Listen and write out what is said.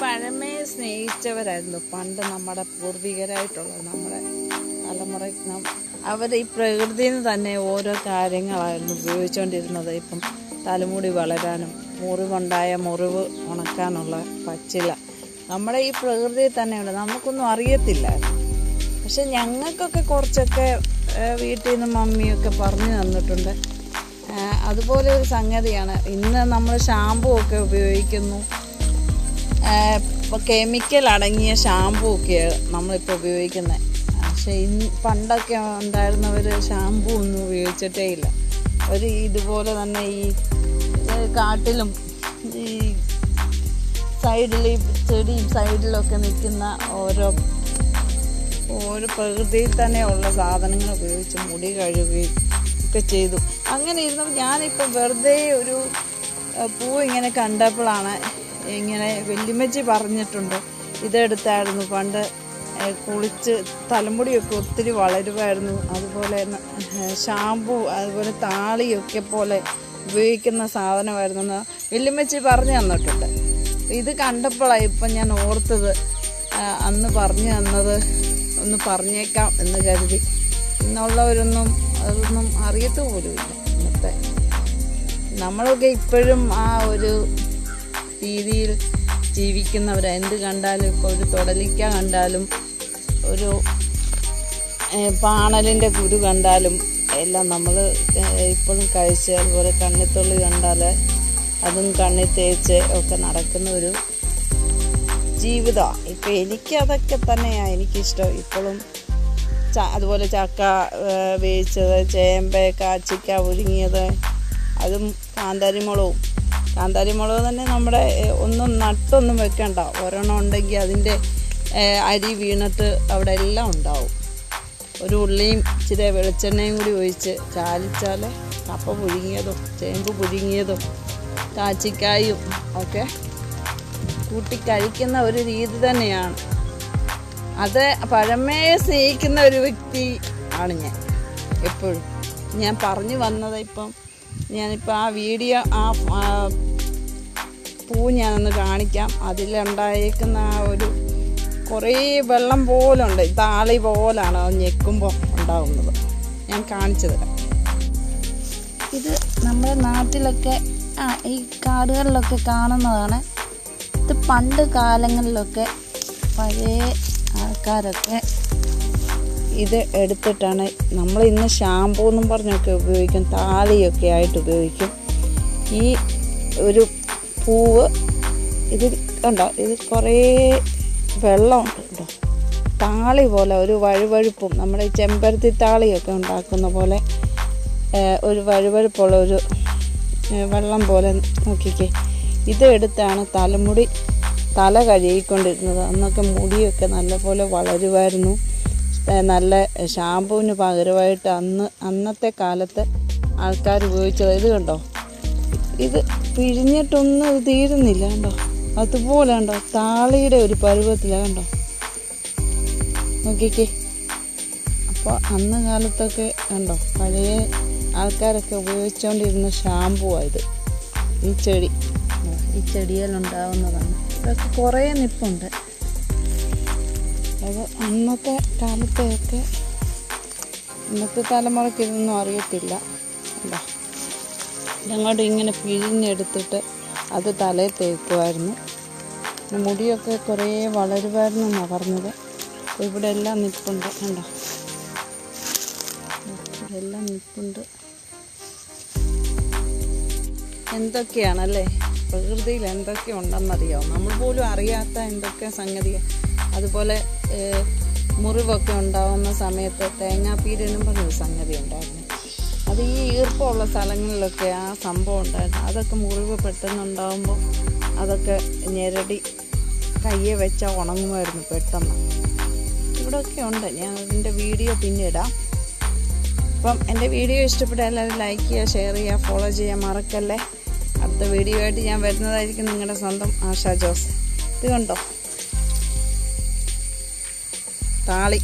പഴമയെ സ്നേഹിച്ചവരായിരുന്നു. പണ്ട് നമ്മുടെ പൂർവികരായിട്ടുള്ളത് നമ്മുടെ തലമുറ അവർ ഈ പ്രകൃതിയിൽ നിന്ന് തന്നെ ഓരോ കാര്യങ്ങളായിരുന്നു ഉപയോഗിച്ചുകൊണ്ടിരുന്നത്. ഇപ്പം തലമുടി വളരാനും മുറിവുണ്ടായ മുറിവ് ഉണക്കാനുള്ള പച്ചില നമ്മുടെ ഈ പ്രകൃതിയിൽ തന്നെയുണ്ട്. നമുക്കൊന്നും അറിയത്തില്ലായിരുന്നു പക്ഷെ ഞങ്ങൾക്കൊക്കെ കുറച്ചൊക്കെ വീട്ടിൽ നിന്ന് മമ്മിയൊക്കെ പറഞ്ഞു തന്നിട്ടുണ്ട്. അതുപോലെ ഒരു സംഗതിയാണ്. ഇന്ന് നമ്മൾ ഷാമ്പു ഒക്കെ ഉപയോഗിക്കുന്നു. കെമിക്കൽ അടങ്ങിയ ഷാമ്പു ഒക്കെയാണ് നമ്മളിപ്പോൾ ഉപയോഗിക്കുന്നത് പക്ഷേ ഇന്ന് പണ്ടൊക്കെ ഉണ്ടായിരുന്നവർ ഷാമ്പു ഒന്നും ഉപയോഗിച്ചിട്ടേ ഇല്ല. ഒരു ഇതുപോലെ തന്നെ ഈ കാട്ടിലും ഈ സൈഡിൽ ഈ ചെടിയും സൈഡിലൊക്കെ നിൽക്കുന്ന ഓരോ ഓരോ പ്രകൃതിയിൽ തന്നെയുള്ള സാധനങ്ങൾ ഉപയോഗിച്ച് മുടി കഴുകുകയും ഒക്കെ ചെയ്തു. അങ്ങനെ ഇരുന്നപ്പോൾ ഞാനിപ്പോൾ വെറുതെ ഒരു പൂ ഇങ്ങനെ കണ്ടപ്പോഴാണ് ഇങ്ങനെ വെല്ലുമ്മച്ചി പറഞ്ഞിട്ടുണ്ട്. ഇതെടുത്തായിരുന്നു. പണ്ട് കുളിച്ച് തലമുടിയൊക്കെ ഒത്തിരി വളരുമായിരുന്നു. അതുപോലെ ഷാമ്പു അതുപോലെ താളിയൊക്കെ പോലെ ഉപയോഗിക്കുന്ന സാധനമായിരുന്നു. എന്ന് വെല്ലുമ്മച്ചി പറഞ്ഞു തന്നിട്ടുണ്ട്. ഇത് കണ്ടപ്പോഴാണ് ഇപ്പം ഞാൻ ഓർത്തത്. അന്ന് പറഞ്ഞു തന്നത് ഒന്ന് പറഞ്ഞേക്കാം എന്ന് കരുതി. ഇന്നുള്ളവരൊന്നും അതൊന്നും അറിയത്തുപോലുമില്ല ഇന്നത്തെ നമ്മളൊക്കെ ഇപ്പോഴും ആ ഒരു രീതിയിൽ ജീവിക്കുന്നവർ എന്ത് കണ്ടാലും ഇപ്പോൾ ഒരു തൊടലിക്ക കണ്ടാലും ഒരു പാണലിന്റെ കുരു കണ്ടാലും എല്ലാം നമ്മൾ ഇപ്പോഴും കഴിച്ച് അതുപോലെ കണ്ണിത്തുള്ളി കണ്ടാൽ അതും കണ്ണി തേച്ച് ഒക്കെ നടക്കുന്ന ഒരു ജീവിതമാണ് ഇപ്പം എനിക്ക് അതൊക്കെ തന്നെയാണ് എനിക്കിഷ്ടം. ഇപ്പോഴും അതുപോലെ ചക്ക വേവിച്ചത് ചേമ്പ് കാച്ചിക്ക ഉരുങ്ങിയത് അതും കാന്താരിമുളകും. കാന്താരിമുളക് തന്നെ നമ്മുടെ ഒന്നും നട്ടൊന്നും വെക്കണ്ട. ഒരെണ്ണം ഉണ്ടെങ്കിൽ അതിന്റെ അരി വീണിട്ട് അവിടെ എല്ലാം ഉണ്ടാവും. ഒരു ഉള്ളിയും ഇച്ചിരി വെളിച്ചെണ്ണയും കൂടി ഒഴിച്ച് ചാലിച്ചാൽ കപ്പ പുഴുങ്ങിയതും ചേമ്പ് പുഴുങ്ങിയതും കാച്ചിക്കായും ഒക്കെ കൂട്ടി കഴിക്കുന്ന ഒരു രീതി തന്നെയാണ്. അത് പഴമയെ സ്നേഹിക്കുന്ന ഒരു വ്യക്തി ആണ് ഞാൻ. എപ്പോഴും. ഞാൻ പറഞ്ഞു വന്നത് ഇപ്പം ഞാനിപ്പോൾ ആ വീഡിയോ ആ പൂ ഞാനൊന്ന് കാണിക്കാം. അതിലുണ്ടായേക്കുന്ന ആ ഒരു കുറേ വെള്ളം പോലുണ്ട്. താളി പോലാണ് അത് ഞെക്കുമ്പോൾ ഉണ്ടാകുന്നത് ഞാൻ കാണിച്ചു തരാം. ഇത് നമ്മുടെ നാട്ടിലൊക്കെ ആ ഈ കാടുകളിലൊക്കെ കാണുന്നതാണ്. ഇത് പണ്ട് കാലങ്ങളിലൊക്കെ പഴയ ആൾക്കാരൊക്കെ ഇത് എടുത്തിട്ടാണ് നമ്മൾ ഇന്ന് ഷാമ്പൂ എന്നും പറഞ്ഞൊക്കെ ഉപയോഗിക്കും താലിയൊക്കെ ആയിട്ട് ഉപയോഗിക്കും. ഈ ഒരു പൂവ് ഇത് കണ്ടോ? ഇത് കുറേ വെള്ളമുണ്ട് കേട്ടോ. താളി പോലെ ഒരു വഴുവഴുപ്പും നമ്മുടെ ചെമ്പരത്തി താളിയൊക്കെ ഉണ്ടാക്കുന്ന പോലെ ഒരു വഴുവഴുപ്പുള്ള ഒരു വെള്ളം പോലെ നോക്കിക്കേ. ഇത് എടുത്താണ് തലമുടി തല കഴുകിക്കൊണ്ടിരുന്നത്. അന്നൊക്കെ മുടിയൊക്കെ നല്ലപോലെ വളരുമായിരുന്നു നല്ല ഷാമ്പുവിന് പകരമായിട്ട് അന്ന് അന്നത്തെ കാലത്ത് ആൾക്കാർ ഉപയോഗിച്ചത്. ഇത് കണ്ടോ? ഇത് പിഴിഞ്ഞിട്ടൊന്നും ഇത് തീരുന്നില്ല കണ്ടോ? അതുപോലെ കണ്ടോ താളിയുടെ ഒരു പരുവത്തിലാണ് കണ്ടോ? നോക്കിക്കേ. അപ്പോൾ അന്ന് കാലത്തൊക്കെ കണ്ടോ? പഴയ ആൾക്കാരൊക്കെ ഉപയോഗിച്ചുകൊണ്ടിരുന്ന ഷാമ്പുവാണ് ഇത്. ഈ ചെടി. ഈ ചെടിയിലുണ്ടാവുന്നതാണ് ഇതൊക്കെ കുറേ നിപ്പുണ്ട്. അത് അന്നത്തെ കാലത്തെയൊക്കെ ഇന്നത്തെ തലമുറയ്ക്ക് ഇതൊന്നും അറിയത്തില്ല. കണ്ടോ ഞങ്ങളുടെ ഇങ്ങനെ പിഴിഞ്ഞെടുത്തിട്ട് അത് തലയിൽ തേക്കുമായിരുന്നു മുടിയൊക്കെ കുറേ വളരുമായിരുന്നു എന്നാണ് പറഞ്ഞത്. ഇവിടെ എല്ലാം നിൽപ്പുണ്ട് കണ്ടോ? എല്ലാം നിൽപ്പുണ്ട് എന്തൊക്കെയാണല്ലേ? പ്രകൃതിയിൽ എന്തൊക്കെ ഉണ്ടെന്നറിയാമോ നമ്മൾ പോലും അറിയാത്ത എന്തൊക്കെ സംഗതി അതുപോലെ മുറിവൊക്കെ ഉണ്ടാവുന്ന സമയത്ത് തേങ്ങാപ്പീരനും പറഞ്ഞൊരു സംഗതി ഉണ്ടായിരുന്നു. അത് ഈ ഈർപ്പമുള്ള സ്ഥലങ്ങളിലൊക്കെ ആ സംഭവം ഉണ്ടായിരുന്നു. അതൊക്കെ മുറിവ് പെട്ടെന്നുണ്ടാകുമ്പോൾ അതൊക്കെ ഞെരടി കയ്യെ വെച്ചാൽ ഉണങ്ങുമായിരുന്നു പെട്ടെന്ന്. ഇവിടെയൊക്കെ ഉണ്ട്. ഞാൻ അതിന്റെ വീഡിയോ പിന്നിടാം അപ്പം എന്റെ വീഡിയോ ഇഷ്ടപ്പെട്ട എല്ലാവരും ലൈക്ക് ചെയ്യുക ഷെയർ ചെയ്യുക ഫോളോ ചെയ്യാൻ മറക്കല്ലേ? അടുത്ത വീഡിയോ ആയിട്ട് ഞാൻ വരുന്നതായിരിക്കും നിങ്ങളുടെ സ്വന്തം ആശാ ജോസ്. ഇത് കണ്ടോ? താളി